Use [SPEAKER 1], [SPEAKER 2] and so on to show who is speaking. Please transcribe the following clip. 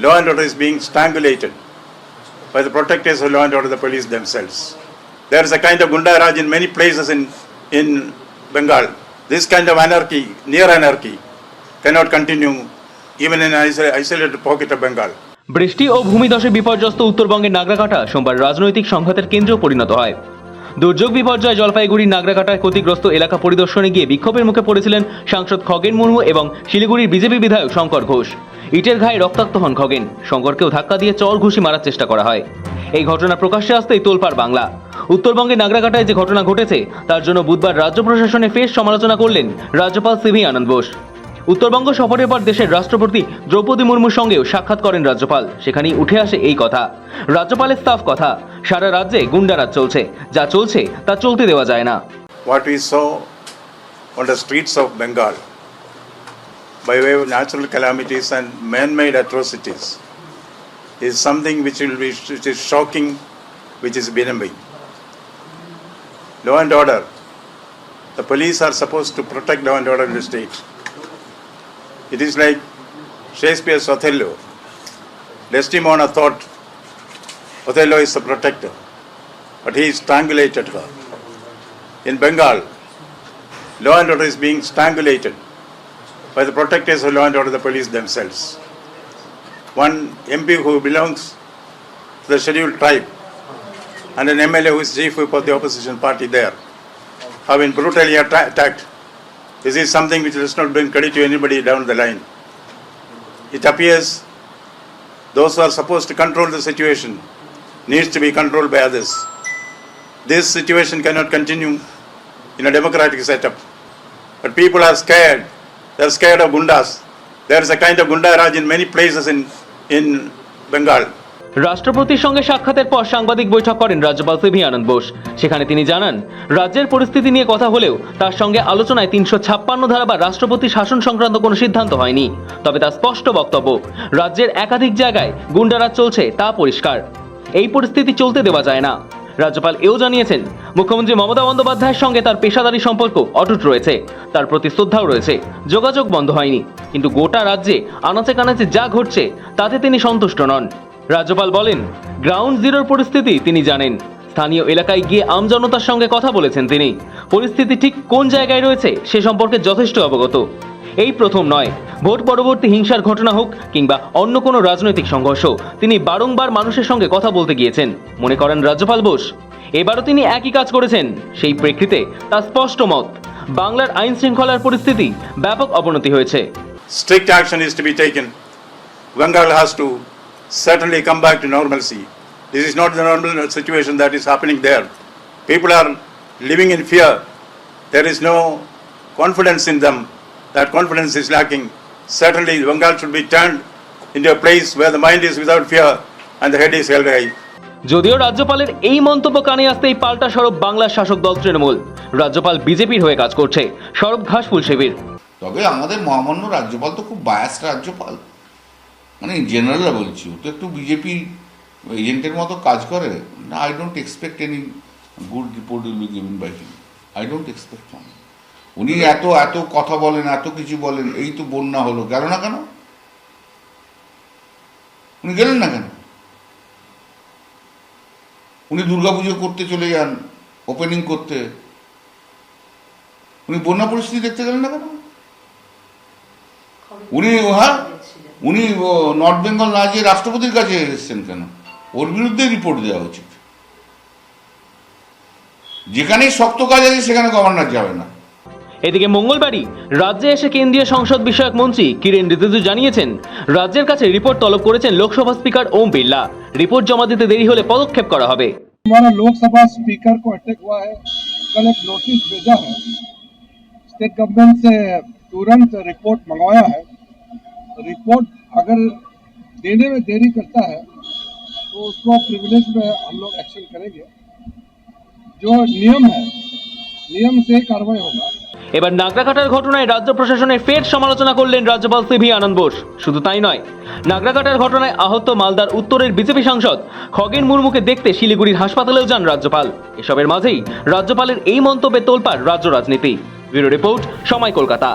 [SPEAKER 1] law and order is being strangulated by the protectors of law and order, the police themselves. There is a kind of Gunda Raj in many places in, in Bengal. This kind of anarchy, near anarchy, cannot continue even in an isolated pocket of Bengal.
[SPEAKER 2] বৃষ্টি ও ভূমিধসে বিপর্যস্ত উত্তরবঙ্গের নাগরাকাটা সোমবার রাজনৈতিক সংঘাতের কেন্দ্র পরিণত হয় দুর্যোগ বিপর্যয় জলপাইগুড়ির নাগরাকাটায় ক্ষতিগ্রস্ত এলাকা পরিদর্শনে গিয়ে বিক্ষোভের মুখে পড়েছিলেন সাংসদ খগেন মুর্মু এবং শিলিগুড়ির বিজেপি বিধায়ক শঙ্কর ঘোষ ইটের ঘায়ে রক্তাক্ত হন খগেন। শঙ্করকেও ধাক্কা দিয়ে চর ঘুষি মারার চেষ্টা করা হয়। এই ঘটনা প্রকাশ্যে আসতেই তোলপাড় বাংলা। উত্তরবঙ্গের নাগরাকাটায় যে ঘটনা ঘটেছে, তার জন্য বুধবার রাজ্য প্রশাসনে ফের সমালোচনা করলেন রাজ্যপাল সিভি আনন্দ বোস। উত্তরবঙ্গ সফরের পর দেশের রাষ্ট্রপতি দ্রৌপদী মুর্মুর সঙ্গেও সাক্ষাৎ করেন রাজ্যপাল। সেখানেই উঠে আসে এই কথা। রাজ্যপালের স্টাফ কথা, সারা রাজ্যে গুন্ডারাজ চলছে। যা চলছে, তা চলতে দেওয়া যায় না।
[SPEAKER 1] What we saw on the streets of Bengal by way of natural calamities and man-made atrocities is something which will be which is shocking, which is benumbing. Law and order. The police are supposed to protect law and order in the state. It is like Shakespeare's Othello. Desdemona thought Othello is the protector, but he strangulated her. In Bengal, law and order is being strangulated by the protectors of law and order, the police themselves. One MP who belongs to the scheduled tribe and an MLA who is chief whip of the opposition party there have been brutally atta- attacked. This is something which does not bring credit to anybody down the line. It appears those who are supposed to control the situation needs to be controlled by others. This situation cannot continue in a democratic setup. But people are scared. They are scared of gundas. There is a kind of gunda raj in many places in, in Bengal.
[SPEAKER 2] রাষ্ট্রপতির সঙ্গে সাক্ষাতের পর সাংবাদিক বৈঠক করেন রাজ্যপাল CV আনন্দ বোস সেখানে তিনি জানান রাজ্যের পরিস্থিতি নিয়ে কথা হলেও তার সঙ্গে আলোচনায় তিনশো ছাপ্পান্ন ধারা বা রাষ্ট্রপতি শাসন সংক্রান্ত কোনো সিদ্ধান্ত হয়নি তবে তার স্পষ্ট বক্তব্য রাজ্যের একাধিক জায়গায় গুন্ডারাজ চলছে তা পরিষ্কার এই পরিস্থিতি চলতে দেওয়া যায় না রাজ্যপাল এও জানিয়েছেন, মুখ্যমন্ত্রী মমতা বন্দ্যোপাধ্যায়ের সঙ্গে তার পেশাদারী সম্পর্ক অটুট রয়েছে, তার প্রতি শ্রদ্ধাও রয়েছে, যোগাযোগ বন্ধ হয়নি, কিন্তু গোটা রাজ্যে আনাচে কানাচে যা ঘটছে, তাতে তিনি সন্তুষ্ট নন। রাজ্যপাল বলেন, গ্রাউন্ড জিরোর পরিস্থিতি তিনি জানেন, স্থানীয় এলাকায় গিয়ে আমজনতার সঙ্গে কথা বলেছেন তিনি, পরিস্থিতি ঠিক কোন জায়গায় রয়েছে সে সম্পর্কে যথেষ্ট অবগত। এই প্রথম নয়। ভোট পরবর্তী হিংসার ঘটনা হোক কিংবা অন্য কোনো রাজনৈতিক সংঘর্ষ, তিনি বারংবার মানুষের সঙ্গে কথা বলতে গিয়েছেন। মনে করেন রাজ্যপাল বোস। এবারও তিনি একই কাজ করেছেন। সেই প্রেক্ষিতে তার স্পষ্ট মত, বাংলার আইন শৃঙ্খলার পরিস্থিতি ব্যাপক অবনতি হয়েছে।
[SPEAKER 1] Strict action is to be taken to certainly come back to is not the normal situation that is happening there people are living in fear is no confidence in That confidence is lacking. Certainly, Bengal should be turned into a place where the mind is without fear and the head is held high.
[SPEAKER 2] যদিও রাজ্যপালের এই মন্তব্য কানে আসতেই পাল্টা সরব বাংলার শাসক দল তৃণমূল। রাজ্যপাল বিজেপির হয়ে কাজ করছে সরব ঘাসফুল শিবির
[SPEAKER 3] তবে আমাদের মহামান্য রাজ্যপাল তো খুব বায়াস রাজ্যপাল। মানে জেনারেল বলছি ও তো একটু বিজেপি এজেন্টের মতো কাজ করে। না I don't expect any good report will be given by him I don't expect one উনি এত এত কথা বলেন, এত কিছু বলেন, এই তো বন্যা হলো, গেল না কেন? উনি গেলেন না কেন? উনি দুর্গাপুজো করতে চলে যান ওপেনিং করতে। উনি বন্যা পরিস্থিতি দেখতে গেলেন না কেন? উনি হ্যাঁ উনি নর্থ বেঙ্গল না যেয়ে রাষ্ট্রপতির কাছে এসেছেন কেন? ওর বিরুদ্ধে রিপোর্ট দেওয়া উচিত। যেখানেই শক্ত কাজ আছে, সেখানে গভর্নর যাবে না।
[SPEAKER 2] এদিকে মঙ্গলবারই রাজ্যে এসে কেন্দ্রীয় সংসদ বিষয়ক মন্ত্রী কিরেন রিজিজু জানিয়েছেন রাজ্যের কাছে রিপোর্ট তলব করেছেন লোকসভা স্পিকার ওম বিড়লা রিপোর্ট জমা দিতে দেরি হলে পদক্ষেপ করা হবে
[SPEAKER 4] हमारा लोकसभा स्पीकर को अटैक हुआ है कल एक नोटिस भेजा है स्टेट गवर्नमेंट से तुरंत रिपोर्ट मंगवाया है रिपोर्ट अगर देने में देरी करता है तो उसको प्रिविलेज में हम लोग एक्शन करेंगे जो नियम है नियम से ही कार्रवाई होगा
[SPEAKER 2] এবার নাগরাকাটার ঘটনায় রাজ্য প্রশাসনের ফের সমালোচনা করলেন রাজ্যপাল সিভি আনন্দ বোস। শুধু তাই নয়, নাগরাকাটার ঘটনায় আহত মালদার উত্তরের বিজেপি সাংসদ খগেন মুর্মুকে দেখতে শিলিগুড়ির হাসপাতালেও যান রাজ্যপাল। এসবের মাঝেই রাজ্যপালের এই মন্তব্যে তোলপার রাজ্য রাজনীতি। ব্যুরো রিপোর্ট, সময় কলকাতা।